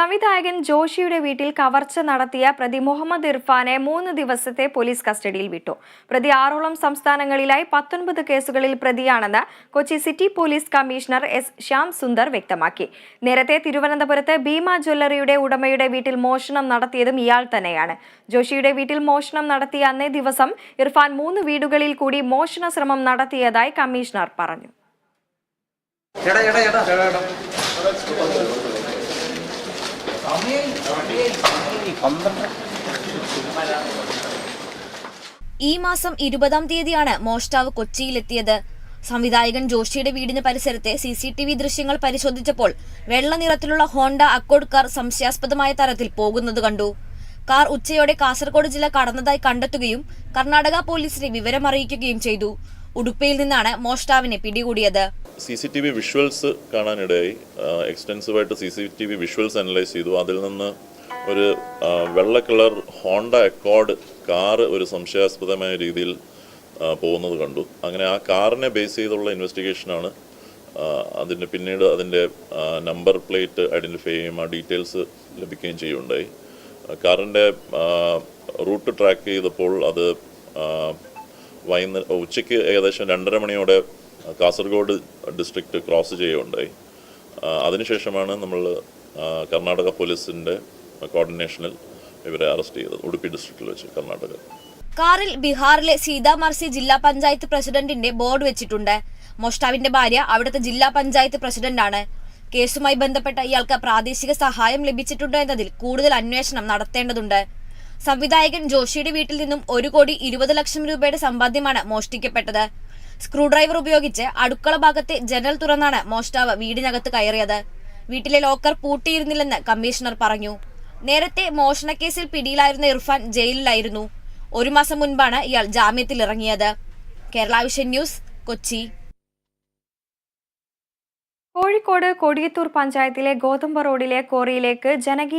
സംവിധായകൻ ജോഷിയുടെ വീട്ടിൽ കവർച്ച നടത്തിയ പ്രതി മുഹമ്മദ് ഇർഫാനെ മൂന്ന് ദിവസത്തെ പോലീസ് കസ്റ്റഡിയിൽ വിട്ടു. പ്രതി ആറോളം സംസ്ഥാനങ്ങളിലായി പത്തൊൻപത് കേസുകളിൽ പ്രതിയാണെന്ന് Kochi city police commissioner S Shyam Sundar വ്യക്തമാക്കി. നേരത്തെ തിരുവനന്തപുരത്ത് ഭീമ ജ്വല്ലറിയുടെ ഉടമയുടെ വീട്ടിൽ മോഷണം നടത്തിയതും ഇയാൾ തന്നെയാണ്. ജോഷിയുടെ വീട്ടിൽ മോഷണം നടത്തിയ അന്നേ ദിവസം ഇർഫാൻ മൂന്ന് വീടുകളിൽ കൂടി മോഷണ ശ്രമം നടത്തിയതായി കമ്മീഷണർ പറഞ്ഞു. ഈ മാസം ഇരുപതാം തീയതിയാണ് മോഷ്ടാവ് കൊച്ചിയിലെത്തിയത്. സംവിധായകൻ ജോഷിയുടെ വീടിന് പരിസരത്തെ സി സി ടി വി ദൃശ്യങ്ങൾ പരിശോധിച്ചപ്പോൾ വെള്ള നിറത്തിലുള്ള ഹോണ്ട അക്കോഡ് കാർ സംശയാസ്പദമായ തരത്തിൽ പോകുന്നത് കണ്ടു. കാർ ഉച്ചയോടെ കാസർഗോഡ് ജില്ല കടന്നതായി കണ്ടെത്തുകയും കർണാടക പോലീസിനെ വിവരമറിയിക്കുകയും ചെയ്തു. ഉടുപ്പയിൽ നിന്നാണ് മോഷ്ടാവിനെ പിടികൂടിയത്. C C T V visuals കാണാനിടയായി. എക്സ്റ്റെൻസീവായിട്ട് C C T V visuals analyse ചെയ്തു. അതിൽ നിന്ന് ഒരു വെള്ള കളർ ഹോണ്ട അക്കോർഡ് കാറ് ഒരു സംശയാസ്പദമായ രീതിയിൽ പോകുന്നത് കണ്ടു. അങ്ങനെ ആ കാറിനെ ബേസ് ചെയ്തുള്ള ഇൻവെസ്റ്റിഗേഷനാണ് അതിന്റെ പിന്നീട് അതിന്റെ നമ്പർ പ്ലേറ്റ് ഐഡന്റിഫൈ ചെയ്യുകയും ആ ഡീറ്റെയിൽസ് ലഭിക്കുകയും ചെയ്യുകയുണ്ടായി. കാറിന്റെ റൂട്ട് ട്രാക്ക് ചെയ്തപ്പോൾ അത് വൈകുന്നേരം ഉച്ചയ്ക്ക് ഏകദേശം രണ്ടര മണിയോടെ കാസർഗോഡ് ഡിസ്ട്രിക്റ്റ് ക്രോസ് ചെയ്യുകയുണ്ടായി. അതിനുശേഷമാണ് നമ്മൾ കർണാടക പോലീസിന്റെ കോർഡിനേഷനിൽ ഇവരെ അറസ്റ്റ് ചെയ്തത് ഉടുപ്പി ഡിസ്ട്രിക്റ്റിൽ വെച്ച് കർണാടക. കാറിൽ ബീഹാറിലെ സീതാമർസി ജില്ലാ പഞ്ചായത്ത് പ്രസിഡന്റിന്റെ ബോർഡ് വെച്ചിട്ടുണ്ട്. മോഷ്ടാവിന്റെ ഭാര്യ അവിടുത്തെ ജില്ലാ പഞ്ചായത്ത് പ്രസിഡന്റാണ്. കേസുമായി ബന്ധപ്പെട്ട ഇയാൾക്ക് പ്രാദേശിക സഹായം ലഭിച്ചിട്ടുണ്ടോ എന്നതിൽ കൂടുതൽ അന്വേഷണം നടത്തേണ്ടതുണ്ട്. സംവിധായകൻ ജോഷിയുടെ വീട്ടിൽ നിന്നും ഒരു കോടി ഇരുപത് ലക്ഷം രൂപയുടെ സമ്പാദ്യമാണ് മോഷ്ടിക്കപ്പെട്ടത്. സ്ക്രൂ ഡ്രൈവർ ഉപയോഗിച്ച് അടുക്കള ഭാഗത്തെ ജനൽ തുറന്നാണ് മോഷ്ടാവ് വീടിനകത്ത് കയറിയത്. വീട്ടിലെ ലോക്കർ പൂട്ടിയിരുന്നില്ലെന്ന് കമ്മീഷണർ പറഞ്ഞു. നേരത്തെ മോഷണക്കേസിൽ പിടിയിലായിരുന്ന ഇർഫാൻ ജയിലിലായിരുന്നു. ഒരു മാസം മുൻപാണ് ഇയാൾ ജാമ്യത്തിൽ ഇറങ്ങിയത് കേരള വിഷൻ ന്യൂസ് കൊച്ചി. കോഴിക്കോട് കൊടിയത്തൂർ പഞ്ചായത്തിലെ ഗോതമ്പ റോഡിലെ കോറിയിലേക്ക് ജനകീയ